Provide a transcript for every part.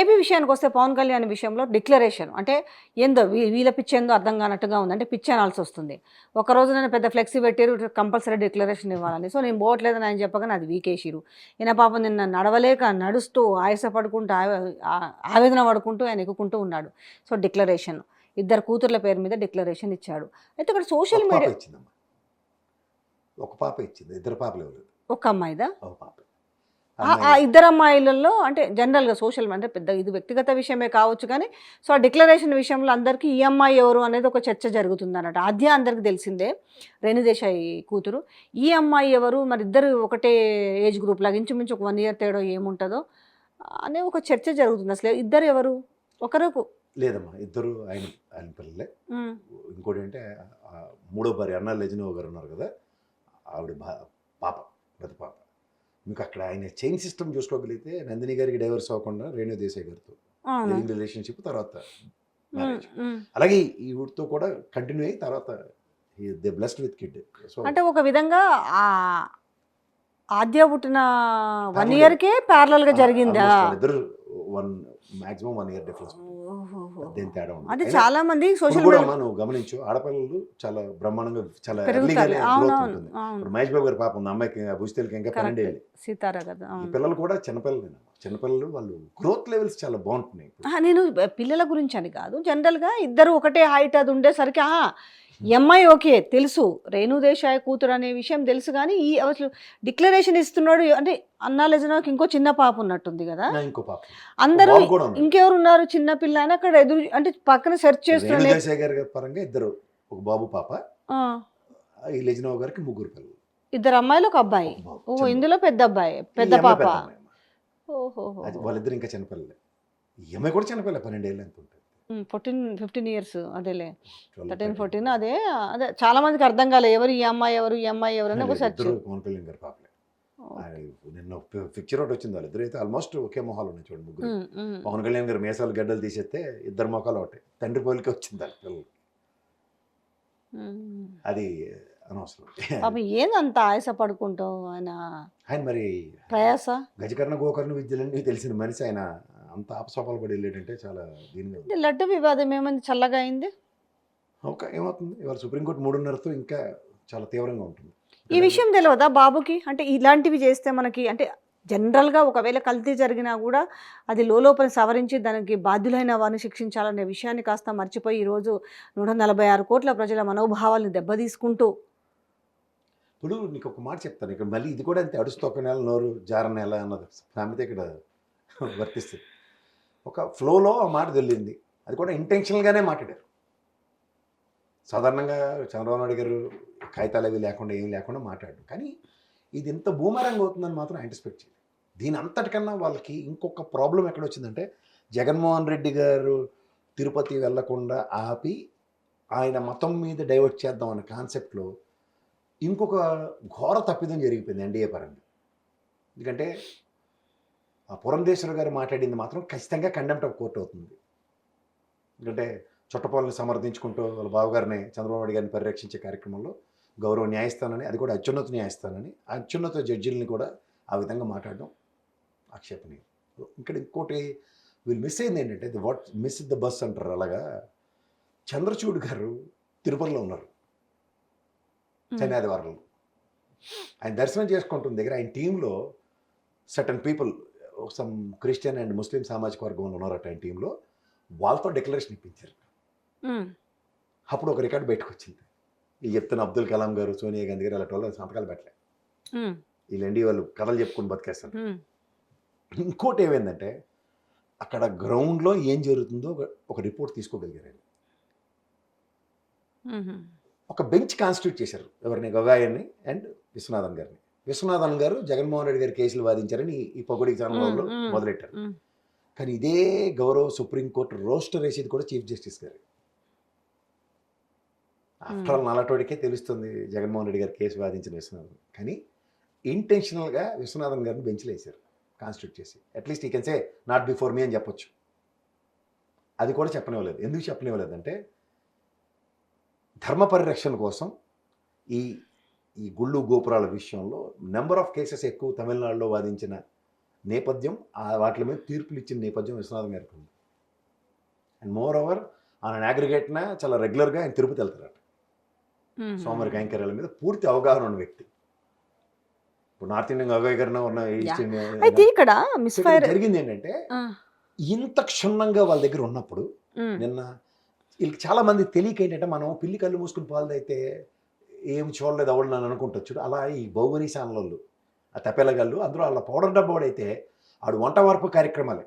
AP విషయానికి వస్తే పవన్ కళ్యాణ్ విషయంలో డిక్లరేషన్ అంటే ఏందో వీళ్ళ పిచ్చి ఏందో అర్థం కానట్టుగా ఉంది అంటే పిచ్చి అనాల్సి వస్తుంది. ఒక రోజు నేను పెద్ద ఫ్లెక్సీ పెట్టారు కంపల్సరీ డిక్లరేషన్ ఇవ్వాలని. సో నేను పోవట్లేదని ఆయన చెప్పగానే అది వీకేసిరు ఈయన పాపం నిన్న నడవలేక నడుస్తూ ఆయాస పడుకుంటూ ఆవేదన పడుకుంటూ ఆయన ఎక్కుకుంటూ ఉన్నాడు. So declaration. ఇద్దరు కూతుర్ల పేరు మీద డిక్లరేషన్ ఇచ్చాడు. అయితే ఇక్కడ సోషల్ మీడియా ఒక పాప ఇచ్చింది. ఇద్దరు పాపలు ఒక అమ్మాయిదా? ఒక పాప. ఇద్దరు అమ్మాయిలలో అంటే జనరల్గా సోషల్ అంటే పెద్ద ఇది వ్యక్తిగత విషయమే కావచ్చు కానీ సో ఆ డిక్లరేషన్ విషయంలో అందరికీ ఈ అమ్మాయి ఎవరు అనేది ఒక చర్చ జరుగుతుంది అన్నట్టు ఆద్య అందరికి తెలిసిందే రేణుదేశాయి కూతురు. ఈ అమ్మాయి ఎవరు? మరి ఇద్దరు ఒకటే ఏజ్ గ్రూప్ లాగా ఇంచుమించు ఒక వన్ ఇయర్ తేడా ఏముంటుందో అనే ఒక చర్చ జరుగుతుంది. అసలు ఇద్దరు ఎవరు? ఒకరు లేదమ్మా ఇద్దరు ఆయన ఆయన పిల్లలే. ఇంకోటి అంటే మూడో భార్య అన్న లెజనో గారు ఉన్నారు కదా ఆవిడ పాప పెద్ద పాప. మీకు అక్కడ ఆయన చైన్ సిస్టమ్ చూసుకోగలిగితే నందిని గారికి డైవర్స్ అవ్వకుండా రేణు దేశాయ్ గారితో. రిలేషన్షిప్ తర్వాత. అలాగే ఈ ఊరితో కూడా కంటిన్యూ అయ్యి తర్వాత దే బ్లెస్డ్ విత్ కిడ్. అంటే ఒక విధంగా ఆ ఆద్య పుట్టిన వన్. ఇయర్కే ప్యారలల్గా జరిగిందా? ఇద్దరు one maximum one year difference దేని తేడా ఉంది. అంటే చాలా మంది సోషల్ కూడా మీడియా నువ్వు గమనించు ఆడపిల్లలు చాలా బ్రహ్మాండంగా చాలా ఎర్లీగానే గ్రోత్ ఉంటుంది. ఇప్పుడు మహేష్ బాబు గారి పాప ఉంది అమ్మాయికి భుజితలకి ఇంకా Correct. పన్నెండేళ్ళు సీతారా కదా పిల్లలు కూడా చిన్నపిల్లలు చిన్నపిల్లలు వాళ్ళు గ్రోత్ లెవెల్స్ చాలా బాగుంటున్నాయి నేను పిల్లల గురించి అని కాదు. జనరల్గా ఇద్దరు ఒకటే హైట్ అది ఉండేసరికి ఈ అమ్మాయి ఓకే తెలుసు. రేణు దేశాయ్ కూతురు అనే విషయం తెలుసు కానీ ఈ అసలు డిక్లరేషన్ ఇస్తున్నాడు. అంటే అన్నా లెజనాకి ఇంకో చిన్న పాప ఉన్నట్టుంది కదా. ఇంకో పాప. అందరూ. ఇంకెవరు ఉన్నారు చిన్న పిల్ల అని అక్కడ ఎదురు అంటే పక్కన సెర్చ్ చేస్తున్నారు పరంగా ఇద్దరు ఒక బాబు పాప గారికి ముగ్గురు పిల్లలు. ఇద్దరు అమ్మాయిలు ఒక అబ్బాయి. ఒక బాబు, ఓ చిన్న ఇందులో పెద్ద అబ్బాయి బాబు. పెద్ద పాప. ఓహో వాళ్ళిద్దరు ఇంకా చిన్నపిల్లలే. ఈ అమ్మాయి కూడా చిన్నపిల్ల పన్నెండేళ్ళు ఎంత ఉంటుంది ఫోర్టీన్ ఫిఫ్టీన్ ఇయర్స్ అదేలే. 12, థర్టీన్ 13. ఫోర్టీన్ అదే అదే చాలా మందికి అర్థం కాలేదు ఎవరు ఈ అమ్మాయి ఎవరు ఈ అమ్మాయి ఎవరు అని ఒక సెర్చ్ పవన్ కళ్యాణ్ గారి పాపలే. నిన్న పిక్చర్ ఒకటి వచ్చింది వాళ్ళు ఇద్దరు. అయితే ఆల్మోస్ట్ ఒకే మొహాలు ఉన్నాయి చూడండి ముగ్గురు. పవన్ కళ్యాణ్ గారు మేసాలు గడ్డలు తీసేస్తే ఇద్దరు మొఖాలు ఒకటే. తండ్రి పోలికే వచ్చింది వాళ్ళ పిల్లలు అది అనవసరం. ఏందంత ఆయాస పడుకుంటావు ఆయన? ఆయన మరి ప్రయాస? గజకర్ణ గోకర్ణ విద్యలన్నీ తెలిసిన మనిషి ఆయన. అంత ఆపసోపాలు పడి వెళ్ళాడంటే చాలా ఇది లడ్డు వివాదం ఏమైంది? చల్లగా అయింది? ఓకే ఏమవుతుంది? ఇవాళ సుప్రీంకోర్టు మూడున్నరతో ఇంకా చాలా తీవ్రంగా ఉంటుంది. ఈ విషయం తెలియదా బాబుకి? అంటే ఇలాంటివి చేస్తే మనకి అంటే జనరల్గా ఒకవేళ కల్తీ జరిగినా కూడా అది లోపల సవరించి దానికి బాధ్యులైన వారిని శిక్షించాలనే విషయాన్ని కాస్త మర్చిపోయి ఈరోజు నూట నలభై ఆరు కోట్ల ప్రజల మనోభావాల్ని దెబ్బతీసుకుంటూ ఇప్పుడు నీకు ఒక మాట చెప్తాను. ఇక్కడ మళ్ళీ ఇది కూడా అంతే. అడుస్తొక్క నెల నోరు జార నెల అన్నది. సామెత ఇక్కడ వర్తిస్తుంది. ఒక ఫ్లోలో ఆ మాట తెలియంది అది కూడా ఇంటెన్షనల్గానే మాట్లాడారు. సాధారణంగా చంద్రబాబు నాయుడు గారు కాగితాలు అవి లేకుండా ఏం లేకుండా మాట్లాడారు. కానీ ఇది ఇంత భూమరంగా అవుతుందని మాత్రం యాంటిసిపేట్ చేయాలి దీని అంతటికన్నా వాళ్ళకి ఇంకొక ప్రాబ్లం ఎక్కడ వచ్చిందంటే జగన్మోహన్ రెడ్డి గారు తిరుపతి వెళ్ళకుండా ఆపి ఆయన మతం మీద డైవర్ట్ చేద్దాం అన్న కాన్సెప్ట్లో ఇంకొక ఘోర తప్పిదం జరిగిపోయింది ఎన్డీఏ పరంగా. ఎందుకంటే పురంధేశ్వర గారు మాట్లాడింది మాత్రం ఖచ్చితంగా కండెంప్ట్ ఆఫ్ కోర్ట్ అవుతుంది. ఎందుకంటే చుట్టపాలను సమర్థించుకుంటూ వాళ్ళ బావగారిని చంద్రబాబు నాయుడు గారిని పరిరక్షించే కార్యక్రమంలో గౌరవ న్యాయస్థానాన్ని అది కూడా అత్యున్నత న్యాయస్థానాన్ని అత్యున్నత జడ్జిల్ని కూడా ఆ విధంగా మాట్లాడడం ఆక్షేపణీయం. ఇక్కడ ఇంకోటి వీళ్ళు మిస్ అయింది ఏంటంటే the what miss the bus అంటారు అలాగా. చంద్రచూడ్ గారు తిరుపతిలో ఉన్నారు. శని ఆదివారంలో ఆయన దర్శనం చేసుకుంటున్న దగ్గర ఆయన టీంలో certain people some Christian and Muslim సామాజిక వర్గంలో ఉన్నారట ఆయన టీంలో వాళ్ళతో డిక్లరేషన్ ఇప్పించారు. ఉమ్, అప్పుడు ఒక రికార్డు బయటకు వచ్చింది ఈ చెప్తున్న అబ్దుల్ కలాం గారు సోనియా గాంధీ గారు అలాంటి వాళ్ళు సంతకాలు పెట్టలే. ఉమ్, వీళ్ళండి వాళ్ళు కథలు చెప్పుకొని బతికేస్తారు. ఉమ్, ఇంకోటి ఏమైందంటే అక్కడ గ్రౌండ్లో ఏం జరుగుతుందో ఒక- రిపోర్ట్ తీసుకోగలిగారు ఒక బెంచ్ కాన్స్టిట్యూట్ చేశారు. ఎవరిని? గవాయన్ని అండ్ విశ్వనాథన్ గారిని. విశ్వనాథన్ గారు జగన్మోహన్ రెడ్డి గారి కేసులు వాదించారని ఈ- పొగడి ఛానల్లో. మొదలెట్టారు. కానీ ఇదే గౌరవ సుప్రీంకోర్టు రోస్టర్ వేసేది కూడా చీఫ్ జస్టిస్ గారు. ఆఫ్టర్ ఆల్ నల్లటోడికే తెలుస్తుంది జగన్మోహన్ రెడ్డి గారు కేసు వాదించిన విశ్వనాథన్. కానీ ఇంటెన్షనల్గా విశ్వనాథన్ గారిని బెంచ్లో వేశారు కాన్స్టిట్యూట్ చేసి. At least he can say not before me అని చెప్పొచ్చు. అది కూడా చెప్పనివ్వలేదు. ఎందుకు చెప్పనివ్వలేదు అంటే ధర్మ పరిరక్షణ కోసం ఈ ఈ గుళ్ళు గోపురాల విషయంలో నెంబర్ ఆఫ్ కేసెస్ ఎక్కువ తమిళనాడులో వాదించిన నేపథ్యం ఆ వాటి మీద తీర్పులు ఇచ్చిన నేపథ్యం విశ్వనాథం గారికి ఉంది. అండ్ మోర్ ఓవర్ ఆయన అగ్రిగేట్న చాలా రెగ్యులర్గా ఆయన తిరుపతి వెళ్తారట. సోమవారి కైంకర్యాల మీద పూర్తి అవగాహన ఉన్న వ్యక్తి. ఇప్పుడు నార్త్ ఇండియన్ అవగాహన ఉన్న ఈస్ట్ ఇండియన్ అయితే ఇక్కడ జరిగింది ఏంటంటే ఇంత క్షుణ్ణంగా వాళ్ళ దగ్గర ఉన్నప్పుడు నిన్న వీళ్ళకి చాలా మంది తెలియక ఏంటంటే మనం పిల్లి కళ్ళు మూసుకుని పాలు అయితే ఏం చూడలేదు అవడు నన్ను అనుకుంటొచ్చు అలా ఈ బహుమని ఛానళ్ళు ఆ తపెలగళ్ళు అందులో వాళ్ళ పౌడర్ డబ్బా వాడైతే ఆడు వంట వార్పు కార్యక్రమాలే.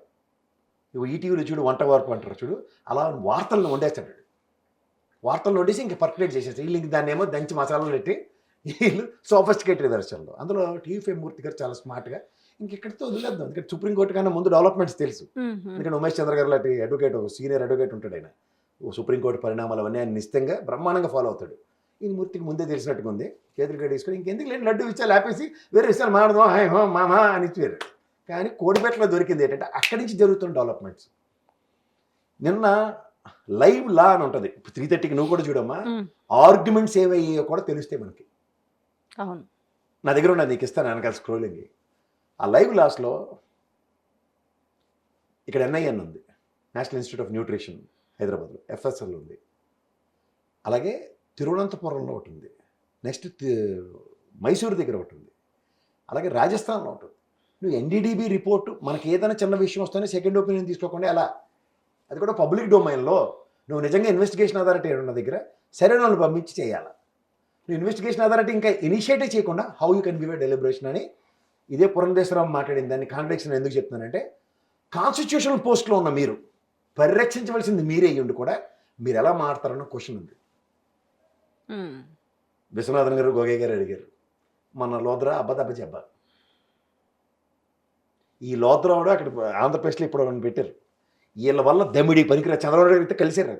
ఇవి ఈటీవీలో చూడు వంట వార్పు అంటారు చూడు. అలా వార్తలను వండేస్తాడు వాడు. వార్తలను వండేసి ఇంకా పర్కులేట్ చేసేసి వీళ్ళు ఇంక దాన్ని ఏమో దంచి మసాలాలు పెట్టి వీళ్ళు సోఫిస్టికేటెడ్ వెర్షన్లో. అందులో టీవీ మూర్తి గారు చాలా స్మార్ట్గా ఇంక ఇక్కడితో వదిలేద్దాం. ఎందుకంటే సుప్రీంకోర్టు కన్నా ముందు డెవలప్మెంట్స్ తెలుసు. ఎందుకంటే ఉమేష్ చంద్ర గారు లాంటి అడ్వకేట్ సీనియర్ అడ్వకేట్ ఉంటాడు ఆయన. సుప్రీంకోర్టు పరిణామాలు అవన్నీ ఆయన నిశ్చితంగా బ్రహ్మాండంగా ఫాలో అవుతాడు. ఈ మూర్తికి ముందే తెలిసినట్టుగా ఉంది చేతులు గడి తీసుకొని ఇంకెందుకు లేని లడ్డు విషయాలు ఆపేసి వేరే విషయాలు మాట్లాడదాం. హాయ్ హో మామా అని ఇచ్చారు. కానీ కోడిపేటలో దొరికింది ఏంటంటే అక్కడి నుంచి జరుగుతున్న డెవలప్మెంట్స్. నిన్న లైవ్ లా అని ఉంటుంది. త్రీ థర్టీకి నువ్వు కూడా చూడమ్మా. ఆర్గ్యుమెంట్స్ ఏవయ్యాయో కూడా తెలుస్తాయి మనకి. అవును. నా దగ్గర ఉన్నది నీకు ఇస్తాను వెనకాల స్క్రోలింగ్. ఆ లైవ్ లాస్లో ఇక్కడ ఎన్ఐఎన్ ఉంది. నేషనల్ ఇన్స్టిట్యూట్ ఆఫ్ న్యూట్రిషన్ హైదరాబాద్లో ఎఫ్ఎస్ఎల్ ఉంది. అలాగే తిరువనంతపురంలో ఒకటి ఉంది నెక్స్ట్ మైసూరు దగ్గర ఒకటి ఉంది అలాగే రాజస్థాన్లో ఒకటి నువ్వు ఎన్డీడీబీ రిపోర్టు మనకి ఏదైనా చిన్న విషయం వస్తేనే సెకండ్ ఒపీనియన్ తీసుకోకుండా ఎలా? అది కూడా పబ్లిక్ డొమైన్లో. నువ్వు నిజంగా ఇన్వెస్టిగేషన్ అథారిటీ ఉన్న దగ్గర సరైన వాళ్ళు పంపించి చేయాలి. నువ్వు ఇన్వెస్టిగేషన్ అథారిటీ ఇంకా ఇనిషియేటివ్ చేయకుండా how you can give a deliberation అని ఇదే పురంధేశ్వరరావు మాట్లాడింది. దాన్ని కాంట్రడిక్షన్ ఎందుకు చెప్తున్నానంటే కాన్స్టిట్యూషనల్ పోస్ట్లో ఉన్న మీరు పరిరక్షించవలసింది మీరే అయ్యుండి కూడా మీరు ఎలా మారుతారన్న క్వశ్చన్ ఉంది. విశ్వనాథన్ గారు గోగయ్య గారు అడిగారు మన లోద్రా అబ్బదబ్బ జబ్బ ఈ లోద్రావుడు అక్కడ ఆంధ్రప్రదేశ్లో ఇప్పుడు ఒకరిని పెట్టారు. వీళ్ళ వల్ల దమ్మిడి పనికిరా చంద్రబాబు నాయుడు అయితే కలిసారు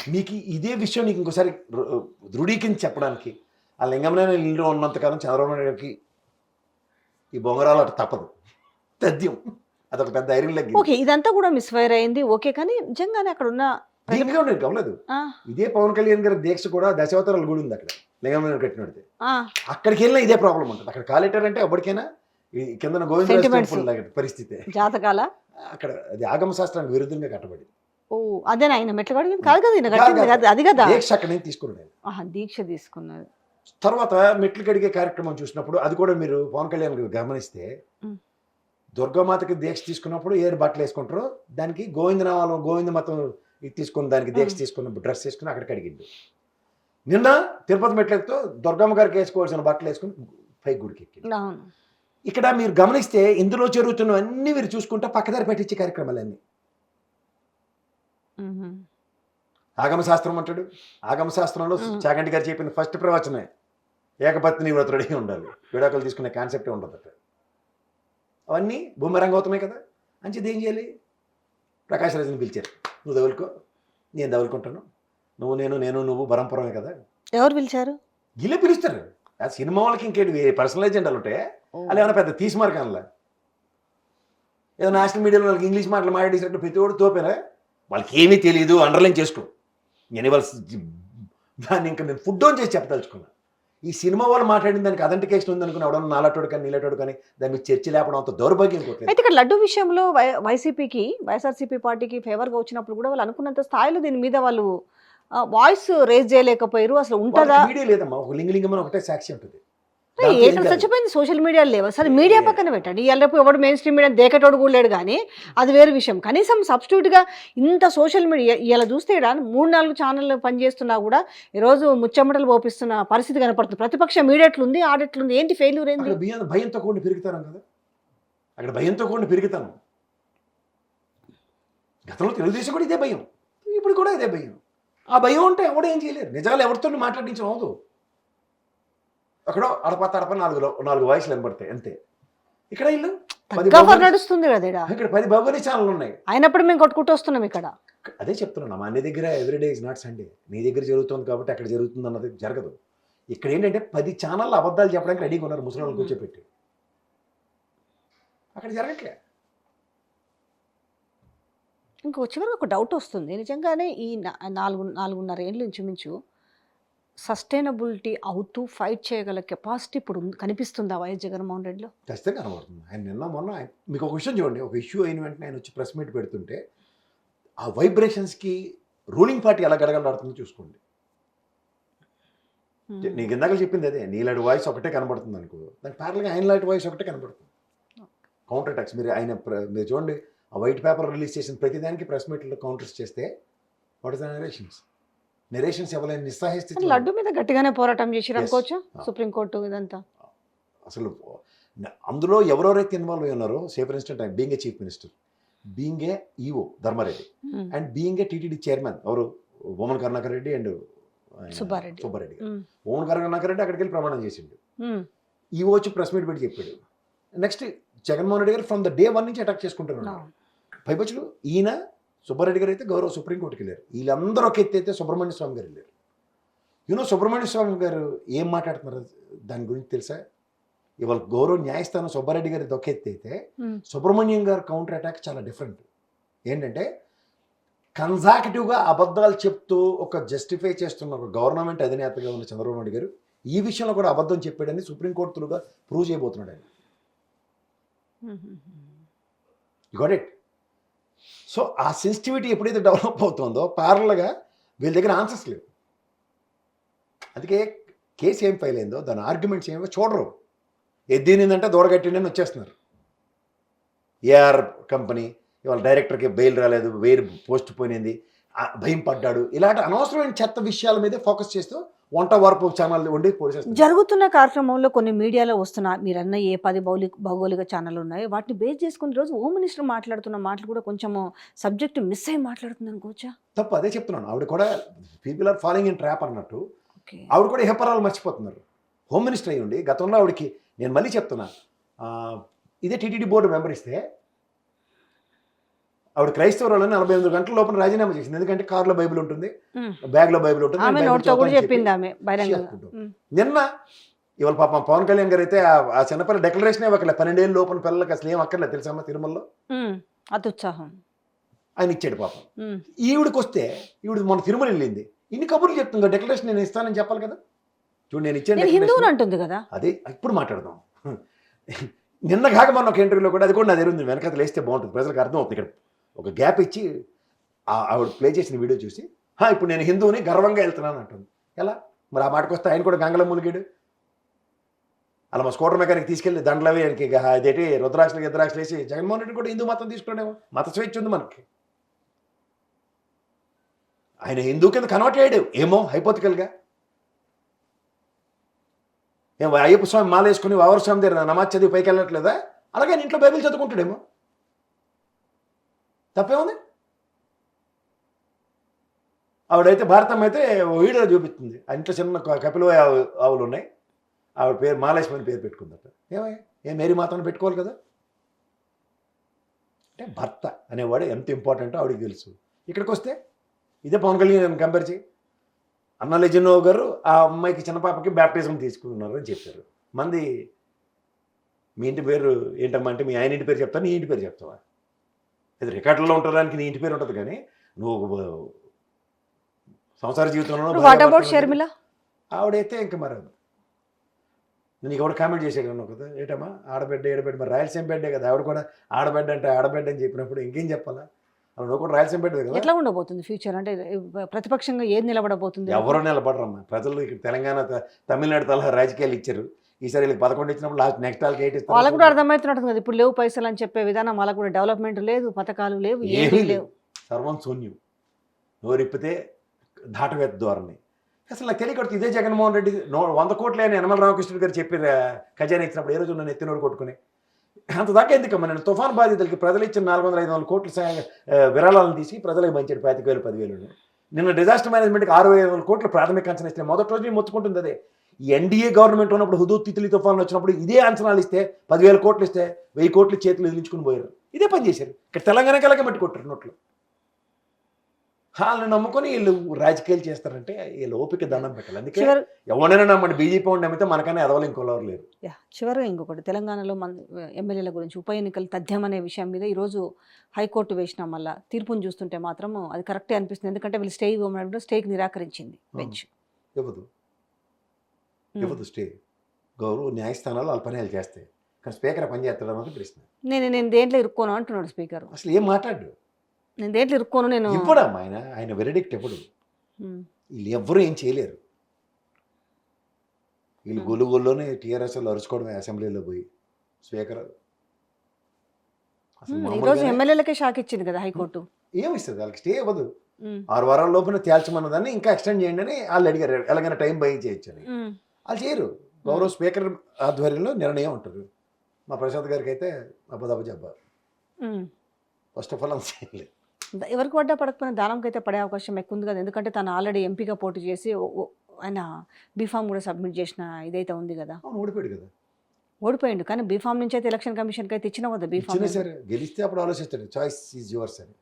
మీకు ఇదే విషయం నీకు ఇంకోసారి దృఢీకరించి చెప్పడానికి ఆ లింగంలోనే ఇంట్లో ఉన్నంతకాలం చంద్రబాబు నాయుడు గారికి ఈ బొంగరాలు అటు తప్పదు. తథ్యం. అదొక పెద్ద ఐరన్ లెగ్. ఓకే ఇదంతా కూడా మిస్ ఫైర్ అయింది. ఓకే కానీ నిజంగానే అక్కడ ఉన్న దీనికే ఉండేది గమలేదు ఇదే పవన్ కళ్యాణ్ గారి దీక్ష కూడా దశావతారాల గుడి ఉంది అక్కడ. లింగంలో కట్టినది ఆ, అక్కడికి వెళ్ళినా ఇదే ప్రాబ్లం ఉంటుంది. అక్కడ కాలేటారంటే అప్పటికైనా ఈ కింద గోవింద లాగా పరిస్థితి. జాతకాల? అక్కడ అది ఆగమ శాస్త్రానికి విరుద్ధంగా కట్టబడి ఓ అదేనా ఆయన మెట్లు కడిగింది కాదు అది కదా. దీక్ష అక్కడ నుంచి తీసుకున్నాడు ఆయన. ఆహా, దీక్ష తీసుకున్నది తర్వాత మెట్లు కడిగే కార్యక్రమం చూసినప్పుడు అది కూడా మీరు పవన్ కళ్యాణ్ గారు గమనిస్తే. దుర్గామాతకి దీక్ష తీసుకున్నప్పుడు ఏ బట్టలు వేసుకుంటారో. దానికి గోవిందనామాలు గోవింద మతం ఇది తీసుకుని దానికి దీక్ష. తీసుకున్న డ్రెస్ వేసుకుని అక్కడ కడిగిండు నిన్న తిరుపతి మెట్లతో దుర్గమ్మ గారికి వేసుకోవాల్సిన బట్టలు వేసుకుని పై గుడికి అవును. ఇక్కడ మీరు గమనిస్తే ఇందులో జరుగుతున్నవన్నీ మీరు చూసుకుంటే పక్కదారి పెట్టించే కార్యక్రమాలన్నీ. ఆగమ శాస్త్రం అంటాడు. ఆగమ శాస్త్రంలో. చాగంటి గారు చెప్పిన ఫస్ట్ ప్రవచనే ఏకపత్ని వ్రతుడై ఉండాలి. విడాకులు తీసుకునే కాన్సెప్టే ఉండదట అవన్నీ భూమరంగం అవుతున్నాయి కదా. అంచేది ఏం చేయాలి? ప్రకాశ్ రాజుని పిలిచారు. నువ్వు దవులుకో నేను దవులుకుంటాను నువ్వు నేను నేను నువ్వు బరంపురమే కదా. ఎవరు పిలిచారు? వీళ్ళే పిలుస్తారు. ఆ సినిమా వాళ్ళకి ఇంకేంటి? పర్సనల్ ఎజెండాలు ఉంటాయి? అలా ఏమైనా పెద్ద తీసిమారు కానలా ఏదో నేషనల్ మీడియాలో వాళ్ళకి ఇంగ్లీష్ మాటలు మాట్లాడేసినట్టు ప్రతి ఒక్కడు తోపేనా? వాళ్ళకి ఏమీ తెలియదు అండర్లైన్ చేసుకో. నేను ఇవాళ దాన్ని ఇంకా నేను ఫుడ్ ఆన్ చేసి చెప్పదలుచుకున్నా. ఈ సినిమా వాళ్ళు మాట్లాడిన దానికి అథెంటికేషన్ ఉంది అనుకుని అవడం నాలటోడు కానీ నీలటోడు కానీ దాని మీద చర్చ లేపడం అంత దౌర్భాగ్యం ఇంకోట్లేదు అయితే ఇక్కడ లడ్డు విషయంలో వైసీపీకి వైఎస్ఆర్సీపీ పార్టీకి ఫేవర్గా వచ్చినప్పుడు కూడా వాళ్ళు అనుకున్నంత స్థాయిలో దీని మీద వాళ్ళు వాయిస్ రేజ్ చేయలేకపోయారు. అసలు ఉంటుందా? వీడియో లేదమ్మా. ఒక లింగలింగం అని ఒకటే సాక్షి ఉంటుంది. ఏ దాంతో ఏం అసలు కాదు. చచ్చిపోయింది సోషల్ మీడియా లేవు అసలు మీడియా. పక్కన పెట్టండి. ఇవాళ రేపు ఎవడు మెయిన్ స్ట్రీమ్ మీడియా దేకటోడు కూడా లేడు కానీ అది వేరే విషయం. కనీసం substitute గా ఇంత సోషల్ మీడియా ఇలా చూస్తే మూడు నాలుగు ఛానళ్ళు పనిచేస్తున్నా కూడా ఈరోజు ముచ్చమటలు పోపిస్తున్న పరిస్థితి కనపడుతుంది. ప్రతిపక్ష మీడియా ఎట్లుంది ఆడెట్లుంది ఏంటి ఫెయిల్యూర్ ఏంది? భయం భయంతో పెరుగుతాను కదా. అక్కడ భయంతో కూడిన పెరుగుతాను. గతంలో తెలుగుదేశం కూడా ఇదే భయం. ఇప్పుడు కూడా ఇదే భయం. ఆ భయం ఉంటే ఎవడు ఏం చేయలేరు? నిజాలు ఎవరితో మాట్లాడించడం అవదు. అక్కడ అడప తడప నాలుగు నాలుగు వాయిస్లు వినబడతాయి అంతే. ఇక్కడ ఇల్లు నడుస్తుంది కదా ఇక్కడ. పది భవని ఛానల్ ఉన్నాయి అయినప్పుడు మేము కొట్టుకుంటూ వస్తున్నాం ఇక్కడ. అదే చెప్తున్నాను మా అన్ని దగ్గర ఎవ్రీడే ఇస్ నాట్ సండే నీ దగ్గర జరుగుతుంది కాబట్టి అక్కడ జరుగుతుంది అన్నది జరగదు. ఇక్కడ ఏంటంటే పది ఛానల్ అబద్ధాలు చెప్పడానికి రెడీగా ఉన్నారు ముసలి కూర్చోపెట్టి. అక్కడ జరగట్లే. ఇంకా చివరికి ఒక డౌట్ వస్తుంది. నిజంగానే ఈ నాలుగు నాలుగున్నర ఏళ్ళు ఇంచుమించు సస్టైనబిలిటీ అవుతూ ఫైట్ చేయగల కెపాసిటీ ఇప్పుడు కనిపిస్తుందా వైఎస్ జగన్మోహన్ రెడ్డిలో? ఖచ్చితంగా కనబడుతుంది. ఆయన నిన్న మొన్న మీకు ఒక విషయం చూడండి. ఒక ఇష్యూ అయిన వెంటనే ఆయన వచ్చి ప్రెస్ మీట్ పెడుతుంటే ఆ వైబ్రేషన్స్కి రూలింగ్ పార్టీ ఎలా గడగలాడుతుందో చూసుకోండి. నీకు ఇందాక చెప్పింది అదే నీలాంటి వాయిస్ ఒకటే కనబడుతుంది అనుకో. దాని ప్యారల్గా ఆయన లాంటి వాయిస్ ఒకటే కనబడుతుంది. కౌంటర్ అటాక్స్ మీరు ఆయన మీరు చూడండి ఆ వైట్ పేపర్ రిలీజ్ చేసిన ప్రతిదానికి ప్రెస్ మీట్లో కౌంటర్స్ చేస్తే what is the narrations narrations ఎవరైనా నిస్సహాయ స్థితిలో లడ్డు మీద గట్టిగానే పోరాటం Yes. అనుకోవచ్చా. సుప్రీంకోర్టు ఇదంతా అసలు అందులో ఎవరెవరైతే ఇన్వాల్వ్ అయి ఉన్నారో సే ఫర్ ఇన్స్టెంట్ ఆయన being a chief minister being a EO Dharma Reddy. And being a TTD chairman ఎవరు ఓమన్ కరుణాకర్ రెడ్డి అండ్ సుబ్బారెడ్డి. సుబ్బారెడ్డి. మ్మ్. ఓమన్ కరుణాకర్ రెడ్డి అక్కడికి వెళ్ళి ప్రమాణం చేసిండు. ఈఓ వచ్చి ప్రెస్ మీట్ పెట్టి చెప్పాడు నెక్స్ట్ జగన్మోహన్ రెడ్డి గారు ఫ్రమ్ ద డే వన్ నుంచి అటాక్ చేసుకుంటున్నాడు No. పైపచ్చులు ఈయన సుబ్బారెడ్డి గారు అయితే గౌరవ సుప్రీంకోర్టుకి వెళ్ళారు. వీళ్ళందరూ ఒక ఎత్తి అయితే సుబ్రహ్మణ్య స్వామి గారు వెళ్ళారు. యూనో సుబ్రహ్మణ్య స్వామి గారు ఏం మాట్లాడుతున్నారు? దాని గురించి తెలుసా? ఇవాళ గౌరవ న్యాయస్థానం సుబ్బారెడ్డి గారి ఒక ఎత్తి అయితే మ్మ్. సుబ్రహ్మణ్యం గారు కౌంటర్ అటాక్ చాలా డిఫరెంట్ ఏంటంటే కన్జాకిటివ్గా అబద్ధాలు చెప్తూ ఒక జస్టిఫై చేస్తున్న ఒక గవర్నమెంట్ అధినేతగా ఉన్న చంద్రబాబు నాయుడు గారు ఈ విషయంలో కూడా అబద్ధం చెప్పాడని సుప్రీంకోర్టులుగా ప్రూవ్ చేయబోతున్నాడు ఆయన. మ్మ్. గాట్ ఇట్ సో ఆ సెన్సిటివిటీ ఎప్పుడైతే డెవలప్ అవుతుందో ప్యారల్గా వీళ్ళ దగ్గర ఆన్సర్స్ లేవు. అందుకే కేసు ఏం ఫైల్ అయిందో దాని ఆర్గ్యుమెంట్స్ ఏమో చూడరు. ఎద్దినిందంటే అని వచ్చేస్తున్నారు. ఏఆర్ కంపెనీ ఇవాళ డైరెక్టర్కి బెయిల్ రాలేదు వేరు పోస్ట్ పోయింది ఆ భయం పడ్డాడు. ఇలాంటి అనవసరమైన చెత్త విషయాల మీదే ఫోకస్ చేస్తూ వంట వార్పు ఛానల్ ఉండి జరుగుతున్న కార్యక్రమంలో కొన్ని మీడియాలో వస్తున్న మీరన్న ఏ పది భౌలిక భౌగోళిక ఛానల్ ఉన్నాయో వాటిని బేస్ చేసుకుని రోజు హోమ్ మినిస్టర్ మాట్లాడుతున్న మాటలు కూడా కొంచెం సబ్జెక్ట్ మిస్ అయ్యి మాట్లాడుతుంది అనుకోవచ్చా తప్పు అదే చెప్తున్నాను. ఆవిడ కూడా people are following in trap అన్నట్టు. ఆవిడ కూడా హెపరాలు మర్చిపోతున్నారు. హోమ్ మినిస్టర్ అయ్యి ఉండి గతంలో ఆవిడకి నేను మళ్ళీ చెప్తున్నా. ఇదే టీటీడీ బోర్డు మెంబర్ ఇస్తే ఆవిడ క్రైస్తవురాలని నలభై ఎనిమిది గంటల లోపల రాజీనామా చేసింది. ఎందుకంటే కార్లో బైబిల్ ఉంటుంది. మ్మ్. బ్యాగ్లో బైబిల్ ఉంటుంది. నిన్న ఇవాళ పాపం పవన్ కళ్యాణ్ గారు అయితే ఆ- చిన్నపిల్ల డెక్లరేషన్ ఇవ్వకలే పన్నెండేళ్ళు లోపల పిల్లలకి అసలు ఏం అక్కర్లేదు తెలుసమ్మా తిరుమలలో. అత్యుత్సాహం. ఆయన ఇచ్చాడు పాపం. ఈవిడికి వస్తే ఈవిడ మన తిరుమల వెళ్ళింది. ఇన్ని కబుర్లు చెప్తుంది డెక్లరేషన్ నేను ఇస్తానని చెప్పాలి కదా? చూడు నేను ఇచ్చాను అంటుంది కదా. అదే ఇప్పుడు మాట్లాడదాం. నిన్న కాక మొన్న ఒక ఇంటర్వ్యూలో కూడా అది కూడా నా ఉంది. వెనకాల లేస్తే బాగుంటుంది. ప్రజలకు అర్థం అవుతుంది ఇక్కడ. ఒక గ్యాప్ ఇచ్చి ఆవిడ ప్లే చేసిన వీడియో చూసి ఇప్పుడు నేను హిందువుని గర్వంగా వెళ్తున్నాను అంటుంది. ఎలా? మరి ఆ మాటకు వస్తే ఆయన కూడా గంగల మునిగాడు. అలా మా స్కూటర్ మెకానిక్ తీసుకెళ్ళి దండలవి ఆయనకి అదేంటి రుద్రాక్షలు రుద్రాక్షలు వేసి జగన్మోహన్ రెడ్డి కూడా హిందూ మతం తీసుకున్నాడేమో. మత స్వేచ్ఛ ఉంది మనకి. ఆయన హిందూ కింద కన్వర్ట్ అయ్యాడు. ఏమో హైపోతికల్గా ఏమో అయ్యప్ప స్వామి మాల వేసుకుని వావర స్వామి దగ్గర నమాజ్ చదివి పైకి వెళ్ళట్లేదా అలాగే ఆయన ఇంట్లో బైబిల్ చదువుకుంటాడేమో. తప్పేముంది? ఆవిడైతే భారతం అయితే వీడియో చూపిస్తుంది. ఆ ఇంట్లో చిన్న క- కపిల ఆవు ఆవులు ఉన్నాయి ఆవిడ పేరు మాలేశ్వరి పేరు పెట్టుకుందట. ఏమయ్య? ఏ మేరీ మాతను పెట్టుకోవాలి కదా? అంటే భర్త అనేవాడు ఎంత ఇంపార్టెంటో ఆవిడకి తెలుసు. ఇక్కడికి వస్తే ఇదే పవన్ కళ్యాణ్ కంపేర్ చేయి. అన్న లెజనో గారు ఆ అమ్మాయికి చిన్న పాపకి బ్యాప్టిజం తీసుకున్నారు అని చెప్పారు. మంది మీ ఇంటి పేరు ఏంటమ్మా అంటే మీ ఆయన ఇంటి పేరు చెప్తాను నీ ఇంటి పేరు చెప్తావా? ఇది రికార్డులో ఉండడానికి నీ ఇంటి పేరు ఉంటుంది కానీ నువ్వు సంసార జీవితంలో వాట్ అబౌట్ షర్మిల ఆవిడైతే ఇంకా మరి నీకు ఎవడు కామెంట్ చేసేయగలను కదా ఏటమ్మా ఆడబిడ్డ ఏడబిడ్డ మరి రాయలసీమ బిడ్డే కదా ఆవిడ కూడా ఆడబిడ్డ అంటే ఆడబిడ్డ అని చెప్పినప్పుడు ఇంకేం చెప్పాలా? అలా కూడా రాయలసీమ బిడ్డ కదా. ఎట్లా ఉండబోతుంది ఫ్యూచర్? అంటే ప్రతిపక్షంగా ఏది నిలబడబోతుంది? ఎవరో నిలబడరమ్మా? ప్రజలు ఇక్కడ తెలంగాణ తమిళనాడు తలహా రాజకీయాలు ఇచ్చారు. ఈసారి వీళ్ళకి పదకొండు ఇచ్చినప్పుడు లాస్ట్ నెక్స్ట్ వాళ్ళకి ఎయిట్ ఇస్తారు వాళ్ళకు కూడా అర్థమవుతున్నట్టు కదా ఇప్పుడు లేవు పైసలు అని చెప్పే విధానం వాళ్ళకు కూడా డెవలప్మెంట్ లేదు పథకాలు లేవు ఏమీ లేవు. సర్వం శూన్యం. నోరిప్పితే ధాటవేత్త ధోరణి. అసలు నాకు తెలియకూడదు ఇదే జగన్మోహన్ రెడ్డి నో వంద కోట్లే అని యనమల రామకృష్ణుడు గారు చెప్పారు ఆ, ఖజానా ఇచ్చినప్పుడు ఏ రోజు నన్ను ఎత్తినోడు కొట్టుకుని. అంత దాకా ఎందుకమ్మా? నేను తుఫాన్ బాధితులకి ప్రజలు ఇచ్చిన నాలుగు వందల ఐదు వందల కోట్ల విరాళాలను తీసి ప్రజలకు మంచాడు పాతిక వేలు పదివేలు నిన్న డిజాస్టర్ మేనేజ్మెంట్కి ఆరు వేల వందల ప్రాథమిక అంచనా ఇస్తే మొదటి రోజు నేను మొత్తుకుంటుంది అదే. ఎన్డీఏ గవర్నమెంట్ ఉన్నప్పుడు హుదూ తిత్లీ తుఫాన్లు వచ్చినప్పుడు ఇదే అంచనాలు ఇస్తే పదివేల కోట్లు ఇస్తే వెయ్యి కోట్లు చేతులు ఎదిలించుకుని పోయారు. ఇదే పని చేశారు. ఇక్కడ తెలంగాణకి అలాగే మట్టి కొట్టారు నోట్లు. వాళ్ళని నమ్ముకొని వీళ్ళు రాజకీయాలు చేస్తారంటే వీళ్ళు ఓపిక దండం పెట్టాలి. అందుకే చివరి ఎవరైనా నమ్మండి. బీజేపీ వాడిని నమ్మితే మనకన్నా ఎదవలు ఇంకోలెవరు లేరు. యా, చివరిగా ఇంకొకటి తెలంగాణలో మన ఎమ్మెల్యేల గురించి ఉప ఎన్నికలు తథ్యం అనే విషయం మీద ఈరోజు హైకోర్టు వేసిన మళ్ళా తీర్పును చూస్తుంటే మాత్రం అది కరెక్టే అనిపిస్తుంది. ఎందుకంటే వీళ్ళు స్టే ఇవ్వమన్నప్పుడు స్టేకి నిరాకరించింది బెంచ్. ఇవ్వదు. ఉమ్. ఇవ్వదు స్టే. గౌరవ న్యాయస్థానాలు వాళ్ళ పని చేస్తాయి. కానీ స్పీకర్ పని చేస్తాడు అన్నది ప్రశ్న. నేను నేను దేంట్లో ఇరుక్కోను అంటున్నాడు స్పీకర్. అసలు ఏం మాట్లాడు నేను దేంట్లో ఇరుక్కోను నేను? ఇవ్వడమ్మా ఆయన ఆయన వెరడిక్ట్ ఇవ్వడు. వీళ్ళు ఎవ్వరూ ఏం చేయలేరు. వీళ్ళు Hmm. గొలుగుల్లోనే టీఆర్ఎస్ వాళ్ళు అరుచుకోవడమే అసెంబ్లీలో పోయి. స్పీకర్ ఈరోజు ఎమ్మెల్యేలకే షాక్ ఇచ్చింది కదా హైకోర్టు. ఏమి ఇస్తుంది? వాళ్ళకి స్టే ఇవ్వదు. ఆరు వారాల లోపల తేల్చమన్న దాన్ని ఇంకా ఎక్స్టెండ్ చేయండి అని వాళ్ళు అడిగారు. ఎలాగైనా టైం భయం చేయొచ్చు అని. వాళ్ళు చేయరు. గౌరవ స్పీకర్ ఆధ్వర్యంలో నిర్ణయం ఉంటుంది. మా ప్రసాద్ గారికి అయితే అబ్బదబ్బ జబ్బ. ఫస్ట్ ఆఫ్ ఆల్ అంత చేయలేదు ఎవరికి పడ్డా పడకపోయినా దానంకి అయితే పడే అవకాశం ఎక్కువ ఉంది కదా. ఎందుకంటే తను ఆల్రెడీ ఎంపీగా పోటీ చేసి ఆయన బీఫామ్ కూడా సబ్మిట్ చేసిన ఇదైతే ఉంది కదా. ఓడిపోయాడు కదా. ఓడిపోయిండు. కానీ బీఫామ్ నుంచి అయితే ఎలక్షన్ కమిషన్కి అయితే ఇచ్చిన కదా బీఫామ్ సరే గెలిస్తే అప్పుడు ఆలోచిస్తాడు. చాయిస్ ఈజ్ యువర్స్ అని.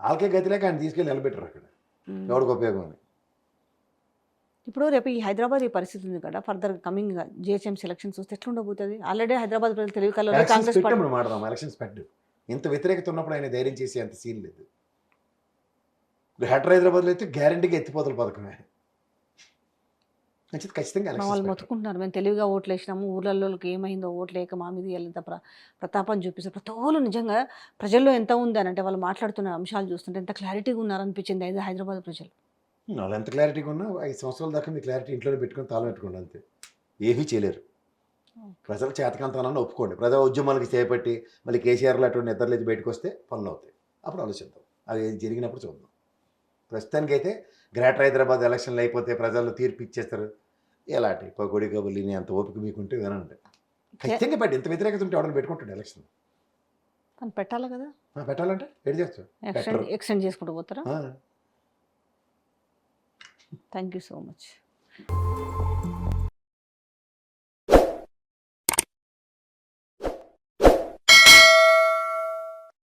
వాళ్ళకే గతి లేక ఆయన తీసుకెళ్ళి నిలబెట్టరు అక్కడ. ఎవరికి ఉపయోగం అని. ఇప్పుడు రేపు ఈ హైదరాబాద్ ఈ పరిస్థితి ఉంది కదా. ఫర్దర్ కమింగ్ జిహెచ్ఎం సెలక్షన్స్ వస్తే ఎట్లా ఉండబోతుంది ఆల్రెడీ హైదరాబాద్ ప్రజలు తెలివి కల్లో కాంగ్రెస్ ఎలక్షన్స్ పెట్టు ఇంత వ్యతిరేకత ఉన్నప్పుడు ఆయన ధైర్యం చేసే అంత సీన్ లేదు. గ్రేటర్ హైదరాబాద్లో అయితే గ్యారంటీగా ఎత్తిపోతల పథకమే. ఖచ్చితంగా వాళ్ళు. మొత్తుకుంటున్నారు. మేము తెలివిగా ఓట్లు వేసినాము ఊర్లలోకి ఏమైందో ఓట్లు లేక మా మీద ఎంత ప్ర ప్రతాపం చూపిస్తారు. ప్రతి ఒక్కరు నిజంగా ప్రజల్లో ఎంత ఉంది అని అంటే వాళ్ళు మాట్లాడుతున్న అంశాలు చూస్తుంటే ఎంత క్లారిటీగా ఉన్నారనిపించింది అయితే హైదరాబాద్ ప్రజలు. వాళ్ళు ఎంత క్లారిటీగా ఉన్నా ఐదు సంవత్సరాల దాకా మీ క్లారిటీ ఇంట్లోనే పెట్టుకొని తాళం పెట్టుకోండి అంతే. ఏమీ చేయలేరు. ప్రజల చేతకంతానని ఒప్పుకోండి. ప్రజా ఉద్యమాలకి చేపట్టి మళ్ళీ కేసీఆర్ లాంటి నిద్రలేచి బయటకు వస్తే పనులు అవుతాయి అప్పుడు ఆలోచిద్దాం. అది జరిగినప్పుడు చూద్దాం. ప్రస్తుతానికైతే గ్రేటర్ హైదరాబాద్ ఎలక్షన్లు అయిపోతే ప్రజలు తీర్పు ఇచ్చేస్తారు. ఎలాంటి పకోడి కబుర్లిని అంత ఓపిక మీకుంటే వినండి. ఖచ్చితంగా పెట్టి ఇంత వ్యతిరేకత ఉంటే ఎవడని పెట్టుకుంటాడు ఎలక్షన్ కానీ పెట్టాలి కదా? పెట్టాలంటే ఎటు చేస్తాడు ఎక్స్టెండ్ చేసుకుంటూ పోతారా. Thank you so much.